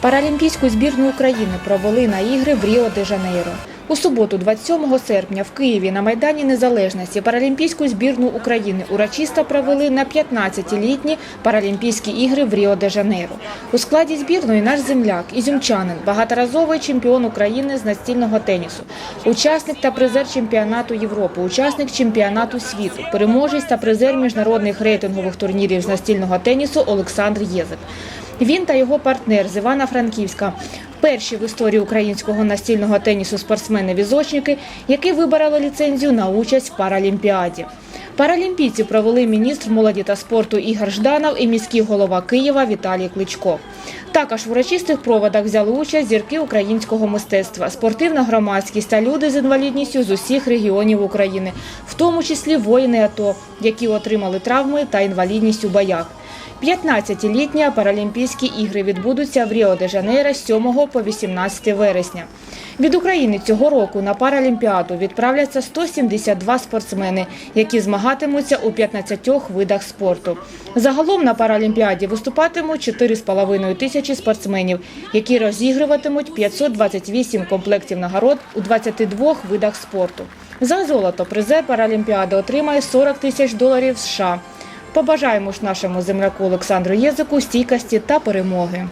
Паралімпійську збірну України провели на ігри в Ріо-де-Жанейро. У суботу, 27 серпня, в Києві на Майдані Незалежності Паралімпійську збірну України урочисто провели на 15-літні Паралімпійські ігри в Ріо-де-Жанейро. У складі збірної наш земляк, ізюмчанин, багаторазовий чемпіон України з настільного тенісу, учасник та призер чемпіонату Європи, учасник чемпіонату світу, переможець та призер міжнародних рейтингових турнірів з настільного тенісу Олександр Єзик. Він та його партнер з Івана-Франківська перші в історії українського настільного тенісу спортсмени-візочники, які вибороли ліцензію на участь в Паралімпіаді. Паралімпійці провели міністр молоді та спорту Ігор Жданов і міський голова Києва Віталій Кличко. Також в урочистих проводах взяли участь зірки українського мистецтва, спортивна громадськість та люди з інвалідністю з усіх регіонів України, в тому числі воїни АТО, які отримали травми та інвалідність у боях. 15-літні Паралімпійські ігри відбудуться в Ріо-де-Жанейро з 7 по 18 вересня. Від України цього року на Паралімпіаду відправляться 172 спортсмени, які змагатимуться у 15 видах спорту. Загалом на Паралімпіаді виступатимуть 4,5 тисячі спортсменів, які розігруватимуть 528 комплектів нагород у 22 видах спорту. За золото призер Паралімпіади отримає 40 тисяч доларів США. Побажаємо ж нашому земляку Олександру Єзику стійкості та перемоги.